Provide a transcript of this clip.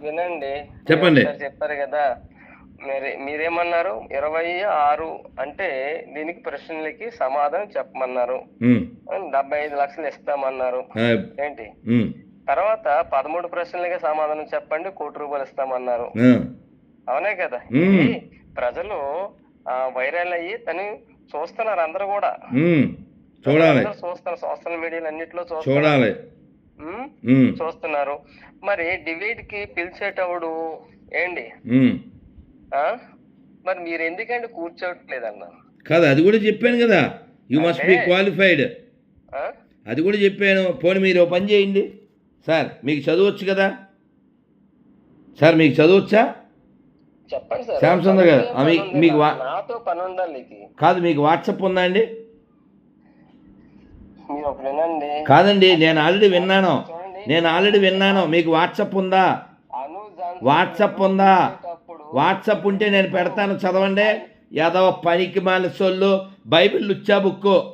వినండి. చెప్పండి. చెప్పారు కదా. మీరు మీరేమన్నారు? ఇరవై ఆరు అంటే దీనికి ప్రశ్నలకి సమాధానం చెప్పమన్నారు. డెబ్బై ఐదు లక్షలు ఇస్తామన్నారు. ఏంటి? తర్వాత పదమూడు ప్రశ్నలకి సమాధానం చెప్పండి కోటి రూపాయలు ఇస్తామన్నారు. అవునే కదా? ప్రజలు వైరల్ అయ్యి తను చూస్తున్నారు అందరూ కూడా. చూడాలి. చూస్తున్నారు సోషల్ మీడియాలో అన్నిట్లో చూడాలి. చూస్తున్నారు. మరి డిబేట్కి పిలిచేటప్పుడు. ఆ? మరి మీరు ఎందుకండి కూర్చోట్లేదన్న? కాదు అది కూడా చెప్పాను కదా. You must be qualified? అది కూడా చెప్పాను. పోనీ మీరు పని చేయండి. సార్ మీకు చదవచ్చు కదా? సార్ మీకు చదవచ్చా? చెప్పండి సార్. శ్యామ్ సుందర్ గారు, నాతో పని. మీకు వా- నాతో పని ఉండాలి ఇది కాదు మీకు వాట్సప్ ఉందా అండి? కాదండి నేను ఆల్రెడీ విన్నాను. నేను ఆల్రెడీ విన్నాను. మీకు వాట్సప్ ఉందా? వాట్సప్ ఉందా? వాట్సప్ ఉంటే నేను పెడతాను చదవండి. యాదవ పనికి మాల సొల్లు బైబిల్ లుచ్చా బుక్కు.